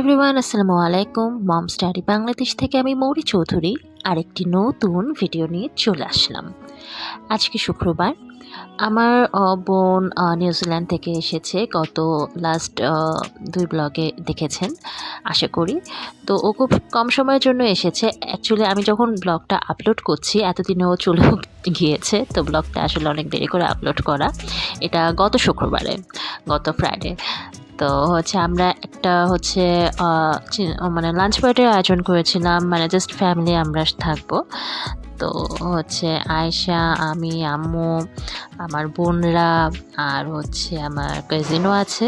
Everyone আসসালামু আলাইকুম। মম study Bangladesh থেকে আমি মৌরি চৌধুরী, আরেকটি নতুন ভিডিও নিয়ে চলে আসলাম। আজকে শুক্রবার। আমার বোন নিউজিল্যান্ড থেকে এসেছে। গত লাস্ট দুই ব্লগে দেখেছেন, আশা করি। তো ও খুব কম সময়ের জন্য এসেছে। অ্যাকচুয়ালি আমি যখন ব্লগটা আপলোড করছি, এতদিনে ও চলেও গিয়েছে। তো ব্লগটা আসলে অনেক দেরি করে আপলোড করা। এটা গত শুক্রবারে, গত ফ্রাইডে তো হচ্ছে আমরা একটা হচ্ছে মানে লাঞ্চ পার্টির আয়োজন করেছিলাম মানে জাস্ট ফ্যামিলি আমরা থাকব। তো হচ্ছে আয়সা আমি, আম্মু, আমার বোনরা আর হচ্ছে আমার কাজিনও আছে।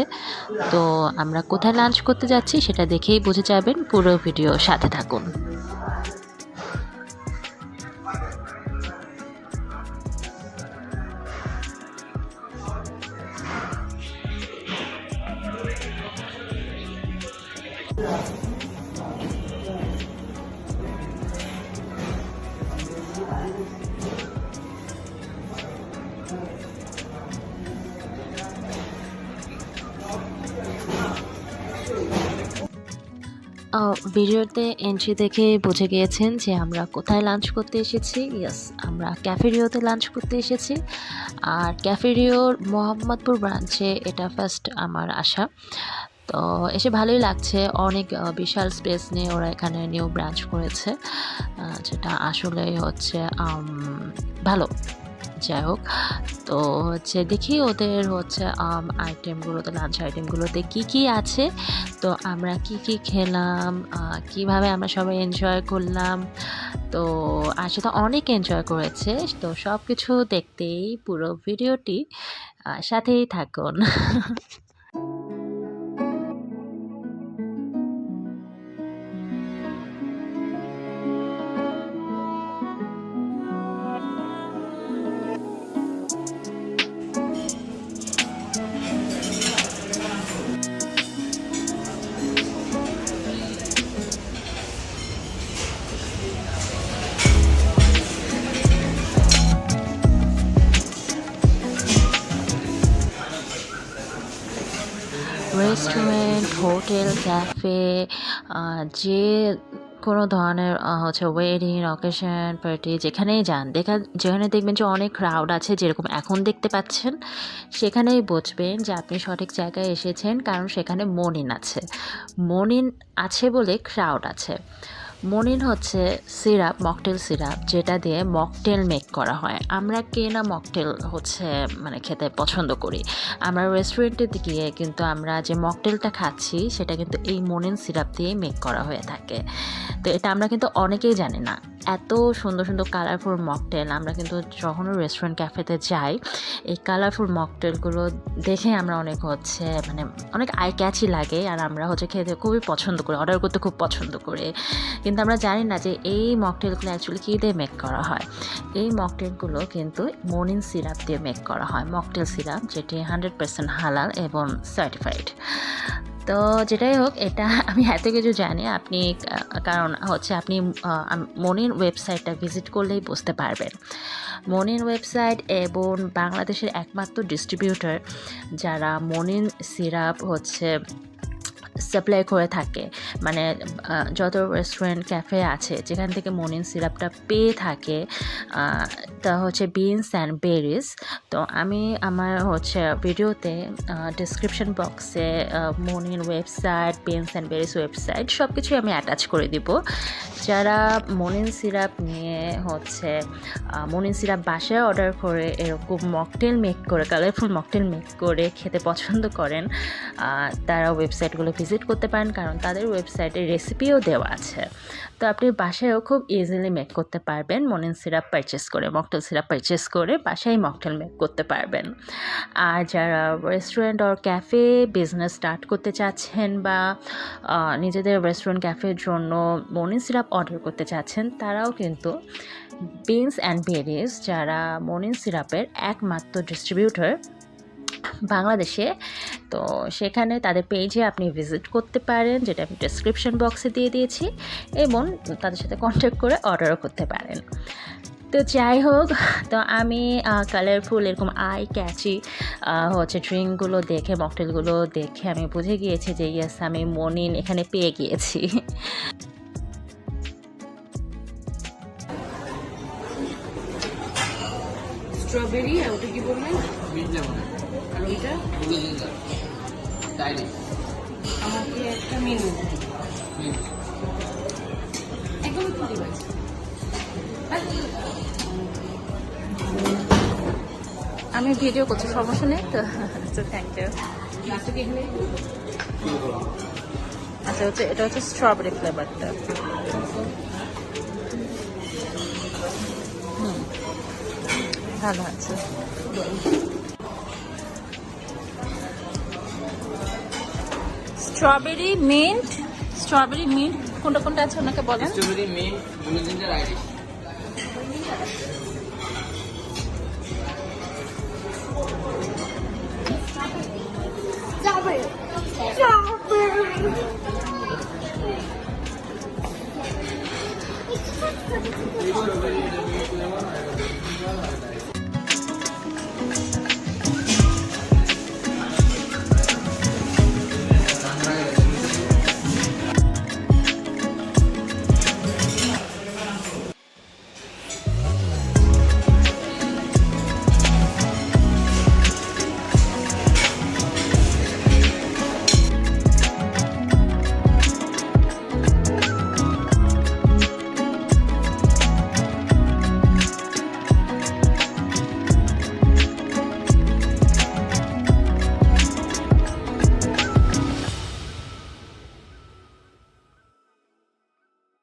তো আমরা কোথায় লাঞ্চ করতে যাচ্ছি সেটা দেখেই বুঝে যাবেন, পুরো ভিডিও সাথে থাকুন। ভিডিওতে এন্ট্রি দেখে বুঝে গিয়েছেন যে আমরা কোথায় লাঞ্চ করতে এসেছি। ইয়েস আমরা ক্যাফেরিওতে লাঞ্চ করতে এসেছি। আর ক্যাফেরিওর মোহাম্মদপুর ব্রাঞ্চে এটা ফার্স্ট আমার আসা তো এসে ভালোই লাগছে। অনেক বিশাল স্পেস নিয়ে ওরা এখানে নিউ ব্রাঞ্চ করেছে। যেটা আসলে হচ্ছে ভালো। যাই হোক তো হচ্ছে দেখি ওদের হচ্ছে আইটেমগুলোতে লাঞ্চ আইটেমগুলোতে কি কি আছে। তো আমরা কি কি খেলাম কীভাবে আমরা সবাই এনজয় করলাম। তো আসলে তো অনেক এনজয় করেছে। তো সব কিছু দেখতেই পুরো ভিডিওটি সাথেই থাকুন। রেস্টুরেন্ট হোটেল ক্যাফে যে কোনো ধরনের হচ্ছে ওয়েডিং অকেশন পার্টি যেখানেই যান, দেখা, যেখানে দেখবেন যে অনেক ক্রাউড আছে যেরকম এখন দেখতে পাচ্ছেন, সেখানেই বুঝবেন যে আপনি সঠিক জায়গায় এসেছেন, কারণ সেখানে মনিন আছে। মনিন আছে বলে ক্রাউড আছে। মনিন হচ্ছে সিরাপ, মকটেল সিরাপ, যেটা দিয়ে মকটেল মেক করা হয়। আমরা কে না মকটেল হচ্ছে মানে খেতে পছন্দ করি। আমরা রেস্টুরেন্টে গিয়ে কিন্তু আমরা যে মকটেলটা খাচ্ছি, সেটা কিন্তু এই মনিন সিরাপ দিয়েই মেক করা হয়ে থাকে। তো এটা আমরা কিন্তু অনেকেই জানি না। এত সুন্দর সুন্দর কালারফুল মকটেল আমরা কিন্তু যখনও রেস্টুরেন্ট ক্যাফেতে যাই, এই কালারফুল মকটেলগুলো দেখে আমরা অনেক হচ্ছে মানে অনেক আই ক্যাচি লাগে আর আমরা হচ্ছে খেতে খুবই পছন্দ করি অর্ডার করতে খুব পছন্দ করি। কিন্তু আমরা জানি না যে এই মকটেলগুলো অ্যাকচুয়ালি কী দিয়ে মেক করা হয়। এই মকটেলগুলো কিন্তু মনিন সিরাপ দিয়ে মেক করা হয় মকটেল সিরাপ যেটি হান্ড্রেড পার্সেন্ট হালাল এবং সার্টিফাইড তো যেটাই হোক, এটা আমি এত কিছু জানি। আপনি কারণ হচ্ছে আপনি মনির ওয়েবসাইটটা ভিজিট করলেই বুঝতে পারবেন। মনির ওয়েবসাইট এবং বাংলাদেশের একমাত্র ডিস্ট্রিবিউটর যারা মনিন সিরাপ হচ্ছে সাপ্লাই করে থাকে। মানে যত রেস্টুরেন্ট ক্যাফে আছে, যেখান থেকে মনিন সিরাপটা পেয়ে থাকে তা হচ্ছে বিনস অ্যান্ড বেরিস তো আমি আমার হচ্ছে ভিডিওতে ডিসক্রিপশন বক্সে Monin website beans and berries website সব কিছুই আমি অ্যাটাচ করে দিব। যারা মনিন সিরাপ নিয়ে হচ্ছে মনিন সিরাপ বাসায় অর্ডার করে, এরকম মকটেল মেক করে কালারফুল মকটেল মেক করে খেতে পছন্দ করেন তারা ওয়েবসাইটগুলো ভিজিট করতে পারেন, কারণ তাদের ওয়েবসাইটে রেসিপিও দেওয়া আছে। তো আপনি বাসায়ও খুব ইজিলি মেক করতে পারবেন মনিন সিরাপ পারচেস করে মকটেল সিরাপ পারচেস করে বাসায় মকটেল মেক করতে পারবেন। আর যারা restaurant or cafe business start করতে চাচ্ছেন বা নিজেদের রেস্টুরেন্ট ক্যাফের জন্য মনিন সিরাপ অর্ডার করতে চাচ্ছেন, তারাও কিন্তু বিনস অ্যান্ড বেরিজ যারা মনিন সিরাপের একমাত্র ডিস্ট্রিবিউটর বাংলাদেশে তো সেখানে তাদের পেজে আপনি ভিজিট করতে পারেন যেটা আমি ডেসক্রিপশন বক্সে দিয়ে দিয়েছি এবং তাদের সাথে কন্ট্যাক্ট করে অর্ডারও করতে পারেন। তো যাই হোক তো আমি কালারফুল এরকম আই ক্যাচি হচ্ছে ড্রিঙ্কগুলো দেখে মকটেলগুলো দেখে আমি বুঝে গিয়েছি যে ইয়েস আমি মনিন এখানে পেয়ে গিয়েছি। স্ট্রবেরি আর ওটা কি বললেন? লেমন আর ওইটা? আমাকে একটা মেনু একদম আমি ভিডিও করছি সমস্যা নেই তো। আচ্ছা থ্যাংক ইউ কি আচ্ছা হচ্ছে এটা হচ্ছে স্ট্রবেরি ফ্লেভারটা ভালো আছে। স্ট্রবেরি মিন্ট স্ট্রবেরি মিন্ট কোনটা কোনটা আছে ওনাকে বলেন? Strawberry mint blue ginger Irish